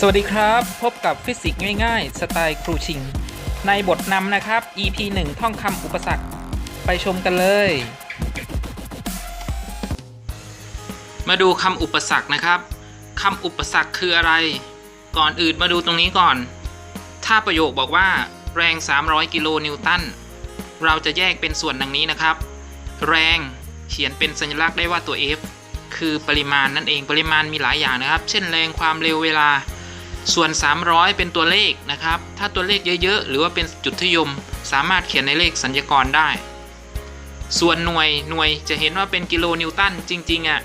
สวัสดีครับ พบกับฟิสิกส์ง่ายๆ สไตล์ครูชิง ในบทนำนะครับ EP 1 ท่องคำอุปสรรค ไปชมกันเลย มาดูคำอุปสรรคนะครับคำอุปสรรคคืออะไร ก่อนอื่นมาดูตรงนี้ก่อน ถ้าประโยคบอกว่า แรง 300 กิโลนิวตัน เราจะแยกเป็นส่วนดังนี้นะครับ แรงเขียนเป็นสัญลักษณ์ได้ว่าตัว F คือปริมาณนั่นเองปริมาณมีหลายอย่างนะครับ เช่นแรงความเร็วเวลา ส่วน 300 เป็นตัวเลขนะครับ ถ้าตัวเลขเยอะๆ หรือว่าเป็นจุดทยม สามารถเขียนในเลขสัญญากรได้ ส่วนหน่วยหน่วยจะเห็นว่าเป็นกิโลนิวตันจริงๆอะ่ะ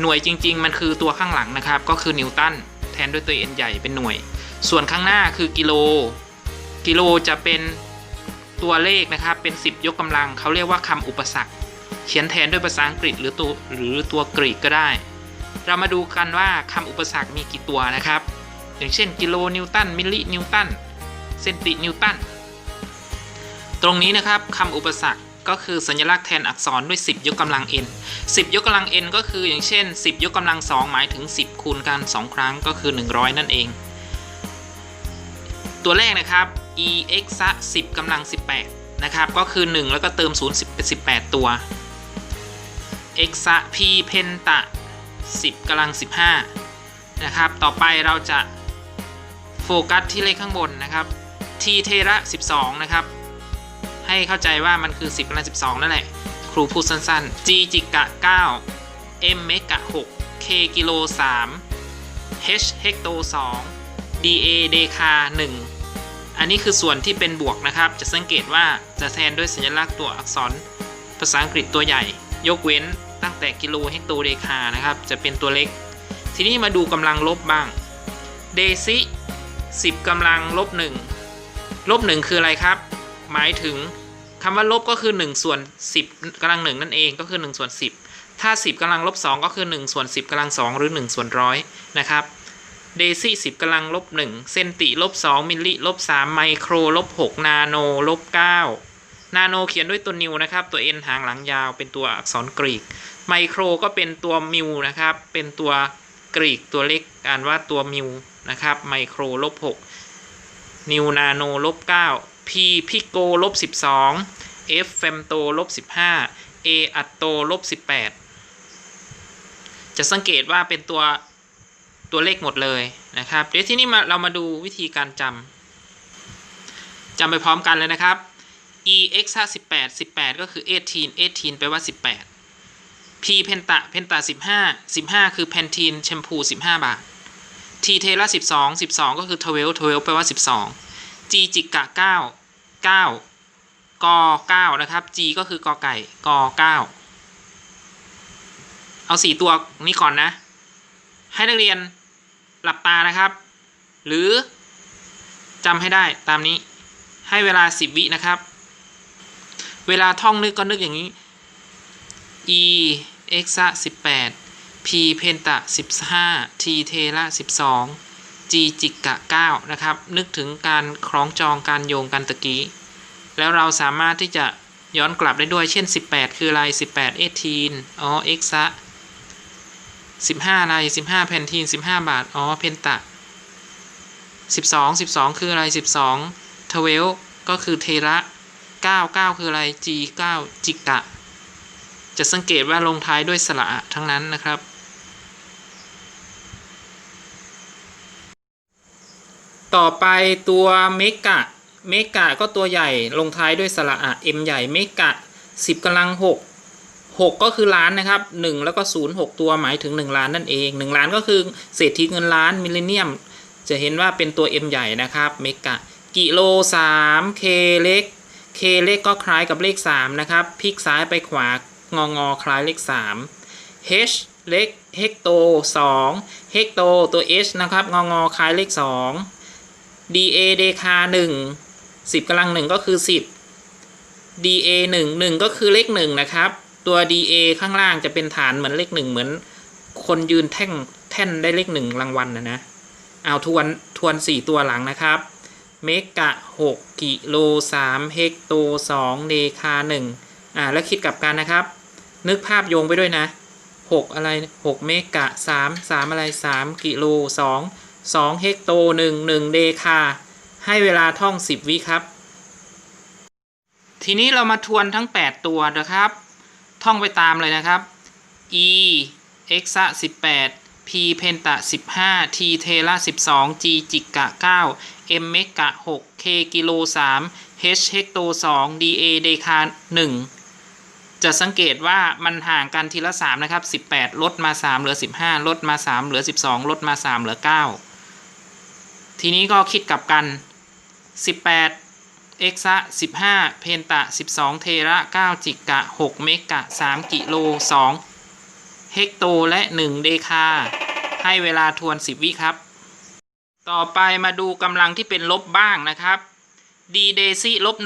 หน่วยจริง ๆ มันคือตัวข้างหลังนะครับ ก็คือนิวตันแทนด้วยตัว n ใหญ่เป็นหน่วย ส่วนข้างหน้าคือกิโล กิโลจะเป็นตัวเลขนะครับ เป็น 10 ยกกำลัง เขาเรียกว่าคำอุปสรรค เขียนแทนด้วยภาษาอังกฤษหรือตัวหรือตัวกรีกก็ได้ เรามาดูกันว่าคำอุปสรรคมีกี่ตัวนะครับ อย่างเช่นกิโลนิวตันมิลลินิวตันเซนตินิวตันตรงนี้นะครับคำอุปสรรคก็คือสัญลักษณ์แทนอักษรด้วย 10 ยกกำลัง n 10 ยกกำลัง n ก็คืออย่างเช่น 10 ยกกำลัง 2 หมายถึง 10 คูณกัน 2 ครั้งก็คือ 100 นั่นเอง ตัวแรกนะครับ e x ซะ10กำลัง 18 นะครับ ก็คือ 1 แล้วก็เติม 0 18 ตัว x ซะ p เพนตะ10กำลัง 15 นะครับ ต่อไปเราจะ โฟกัสที่เลขข้างบนนะครับ t เทระ 12 นะครับ ให้เข้าใจว่ามันคือ 10กำลัง12 นั่นแหละ ครูพูดสั้นๆ g จิกะ 9 m เมกะ 6 k กิโล 3 h เฮกโต 2 dA เดคา 1 อันนี้คือส่วนที่เป็นบวกนะครับ จะสังเกตว่าจะแทนด้วยสัญลักษณ์ตัวอักษร ภาษาอังกฤษตัวใหญ่ ยกเว้นตั้งแต่กิโลเฮกโตเดคานะครับ จะเป็นตัวเล็ก ทีนี้มาดูกำลังลบบ้างเดซิ 10กำลังลบ1ลบ1คืออะไรครับ หมายถึงคำว่าลบก็คือ 1 ส่วน 10กำลัง1นั่นเองก็คือ1ส่วน10 ถ้า 10กำลังลบ2ก็คือ 1 ส่วน 10กำลัง2หรือ 1 ส่วนร้อยนะครับเดซี่10กำลังลบ1เซนติลบ2มิลลิลบ3ไมโครลบ6นาโนลบ9นาโนเขียนด้วยตัวนิวนะครับ ตัว n หางหลังยาวเป็นตัวอักษรกรีก ไมโครก็เป็นตัวมิวนะครับ เป็นตัวกรีกตัวเล็กอ่านว่าตัวมิว นะครับไมโครลบ6นิวนาโนลบ9 p พิโกลบ12 f เฟมโตลบ15 a อัตโตลบ18 จะสังเกตว่าเป็นตัวตัวเลขหมดเลยนะครับ เดี๋ยวที่นี่มาเรามาดูวิธีการจำจำไปพร้อมกันเลยนะครับ e x 18 18 ก็คือ 18 18 แปลว่า 18 p เพนตะเพนตะ15 15 คือแพนทีนแชมพู 15 บาท t เทละ12 12ก็คือ12 12แปลว่า12 g จิกะ9 9ก9นะครับ g ก็คือกอไก่ก9เอา4ตัวนี้ก่อนนะ ให้นักเรียนหลับตานะครับ หรือจำให้ได้ตามนี้ให้เวลา10วินะครับ เวลาท่องนึกก็นึกอย่างนี้ e x 18 p เพนตะ 15 t เทระ 12 g จิกะ 9 นะครับ นึกถึงการคล้องจองการโยงกันตะกี้ แล้วเราสามารถที่จะย้อนกลับได้ด้วยเช่น 18 คืออะไร 18 18อ๋อ x 15อะไร15แพนทีน 15 บาท อ๋อ เพนตะ 12 12 คืออะไร 12 12 ก็คือเทระ 9 9 คืออะไร g 9 จิกะจะสังเกตว่าลงท้ายด้วยสระทั้งนั้นนะครับ ต่อไปตัวเมกะเมกะก็ตัวใหญ่ลงท้ายด้วยสระอะ m ใหญ่เมกะ 10กำลัง 6 6 ก็คือล้านนะครับ 1 แล้วก็ 0 6 ตัวหมายถึง 1 ล้านนั่นเอง 1 ล้านก็คือเศรษฐีเงินล้านมิลเลนเนียม จะเห็นว่าเป็นตัว m ใหญ่นะครับเมกะกิโล 3 k เล็ก k เล็กก็คล้ายกับเลข 3 นะครับพลิกซ้ายไปขวางองอคล้ายเลข 3 h เล็กเฮกโต2เฮกโตตัว h นะครับงองอคล้ายเลข 2 dA เดคา1 10กำลัง1ก็คือ10 dA 1 1ก็คือเลข1นะครับ ตัว dA ข้างล่างจะเป็นฐานเหมือนเลข1เหมือน คนยืนแท่งแท่นได้เลข1รางวัลนะนะเอาทวนทวน4ตัวหลังนะครับเมกะ6กิโล3เฮกโต2เดคา1อ่าแล้วคิดกลับกันนะครับ นึกภาพโยงไปด้วยนะ6อะไร6เมกะ3 3อะไร3กิโล2 2 เฮกโต 1 1 เดคา ให้เวลาท่อง 10 วิครับ ทีนี้เรามาทวนทั้ง 8 ตัวนะครับ ท่องไปตามเลยนะครับ e x ะ18 p เพนตะ15 t เทระ12 g จิกะ9 m เมกะ6 k กิโล3 h เฮกโต 2 da เดคา1จะสังเกตว่ามันห่างกันทีละ 3 นะครับ 18 ลดมา 3 เหลือ 15 ลดมา 3 เหลือ 12 ลดมา 3 เหลือ 9 ทีนี้ก็คิดกลับกัน 18 เอ็กซะ 15 เพนตะ 12 เทระ 9 จิกะ 6 เมกะ 3 กิโล 2 เฮกโตและ 1 เดคา ให้เวลาทวน 10 วิครับ ต่อไปมาดูกำลังที่เป็นลบบ้างนะครับ d เดซี่ลบ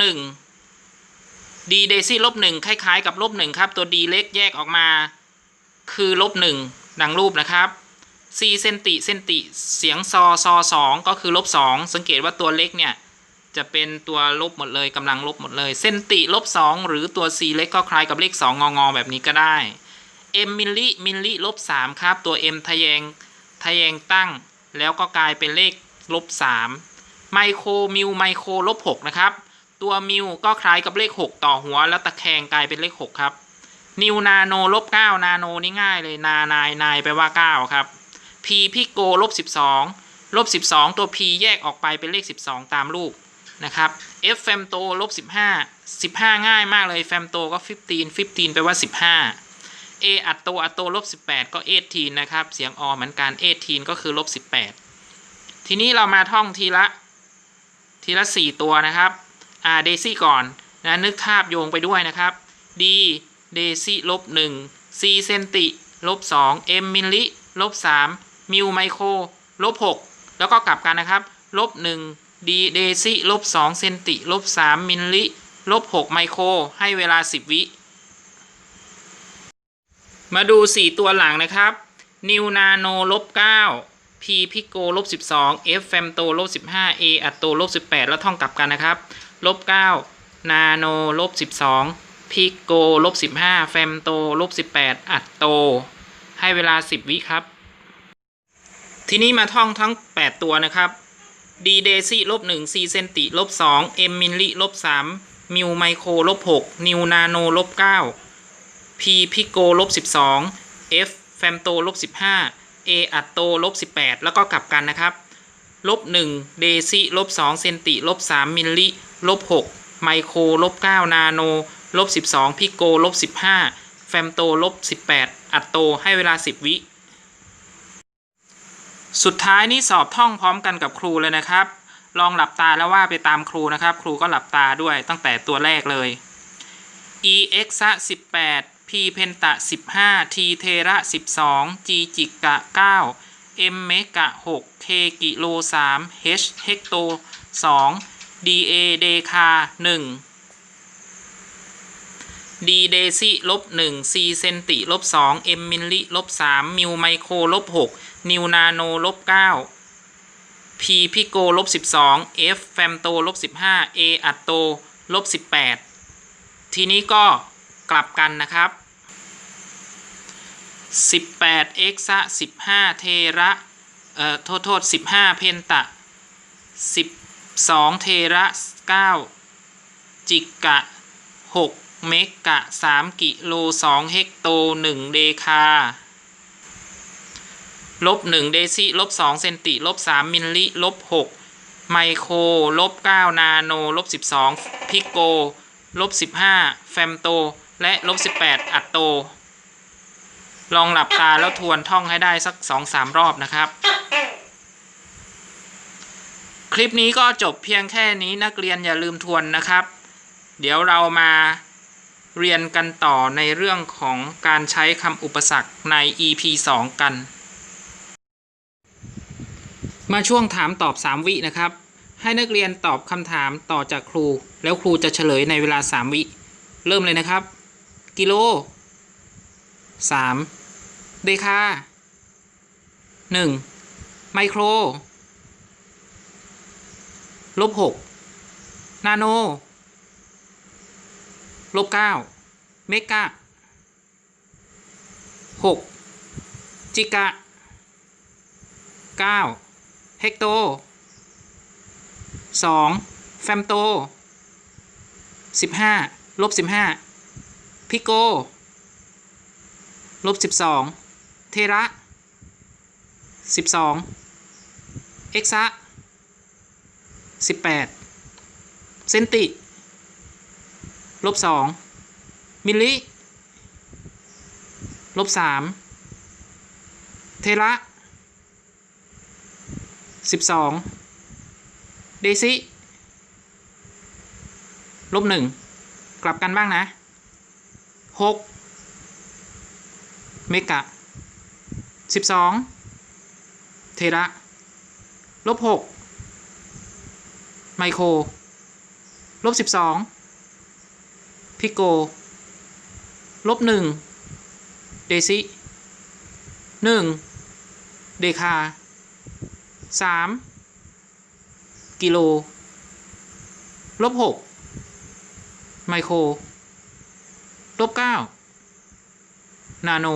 1 d เดซี่ลบ1คล้าย ๆ กับลบ1ครับ ตัว d เล็กแยกออกมา คือลบ1ดังรูปนะครับ c เซนติเซนติเสียงซอซอ2ก็คือลบ2สังเกตว่าตัวเล็กเนี่ยจะเป็นตัวลบหมดเลยกำลังลบหมดเลยเซนติลบ2หรือตัว c เล็กก็คล้ายกับเลข 2 งองอแบบนี้ก็ได้ m มิลลิมิลลิลบ3ครับ ตัว m ทะแยงทะแยงตั้ง แล้วก็กลายเป็นเลขลบ3ไมโครมิวไมโครลบ6นะครับ ตัวมิวก็คล้ายกับเลข 6 ต่อหัว แล้วตะแคงกลายเป็นเลข 6 ครับนิวนาโนลบ9นาโนนี่ง่ายเลยนานายนายแปลว่า 9 ครับ p พิโกลบ12ลบ12 ตัว p แยกออกไปเป็นเลข 12 ตามรูปนะครับ f แฟมโตลบ15 15 ง่ายมากเลยแฟมโตก็ 15 15แปลว่า 15 a อัตโตอัตโตลบ18 ก็ 18 นะครับ เสียงอเหมือนกัน 18 ก็คือลบ18 ทีนี้เรามาท่องทีละ ทีละ 4 ตัวนะครับอ่าเดซี่ก่อนนะนึกภาพโยงไปด้วยนะครับ d เดซี่ลบ1 c เซนติลบ2 m มิลลิลบ3 มิวไมโครลบ6แล้วก็กลับกันนะครับลบ1 d เดซี่ลบ2เซนติลบ3มิลลิลบ6ไมโครให้เวลา 10 วิ มาดู 4 ตัวหลังนะครับนิวนาโนลบ9 p พิโกลบ12 f แฟมโตลบ15 a อัตโตลบ18 แล้วท่องกลับกันนะครับลบ9นาโนลบ12 พิโกลบ15 แฟมโตลบ18 อัตโต ให้เวลา 10 วิครับ ทีนี้มาท่องทั้ง 8 ตัวนะครับ d เดซีลบ1 c เซนติลบ2 m มิลลิลบ3มิวไมโครลบ6นิวนาโนลบ9 p พิโกลบ12 f แฟมโตลบ15 a อัตโตลบ18แล้วก็กลับกันนะครับลบ1เดซิลบ2เซนติลบ3มิลลิลบ6ไมโครลบ9นาโนลบ12พิโกลบ15แฟมโตลบ18อัตโตให้เวลา10วิ สุดท้ายนี้สอบท่องพร้อมกันกับครูเลยนะครับ ลองหลับตาแล้วว่าไปตามครูนะครับ ครูก็หลับตาด้วยตั้งแต่ตัวแรกเลย e x 18 p เพนตะ15 t เทระ12 g จิกะ9 m เมกะ6 k กิโล3 h เฮกโต2 da เดคา1 d เดซิลบ1 c เซนติลบ2 m มิลลิลบ3มิวไมโครลบ6นิวนาโนลบ9 p พิโกลบ12 f แฟมโตลบ15 a อัตโตลบ18ทีนี้ก็กลับกันนะครับ18 x ะ15เทระ เอ่อ โทษโทษ15เพนตะ12เทระ9จิกะ6 เมกะ3กิโล2เฮกโต1เดคาลบ1เดซิลบ2เซนติลบ3มิลลิลบ6ไมโครลบ9นาโนลบ12พิโกลบ15แฟมโต และลบ18อัตโต ลองหลับตาแล้วทวนท่องให้ได้สัก2-3รอบนะครับ คลิปนี้ก็จบเพียงแค่นี้นักเรียนอย่าลืมทวนนะครับ เดี๋ยวเรามา เรียนกันต่อในเรื่องของการใช้คำอุปสรรคใน EP 2 กัน มาช่วงถามตอบ 3 วินะครับ ให้นักเรียนตอบคำถามต่อจากครู แล้วครูจะเฉลยในเวลา 3 วิ เริ่มเลยนะครับ กิโล 3 เดคา 1 ไมโคร ลบ 6 นาโน ลบ9เมกะ6จิกะ9เฮกโตสองแฟมโตสิบห้าลบสิบห้าพิโกลบสิบสองเทระสิบสองเอ็กซะสิบแปดเซนติ ลบสองมิลลิลบสามเทระสิบสองเดซิลบหนึ่งกลับกันบ้างนะหกเมกะสิบสองเทระลบหกไมโคร ลบสิบสอง พิโก ลบหนึ่งเดซิหนึ่งเดคาสามกิโล ลบหกไมโคร ลบเก้านาโน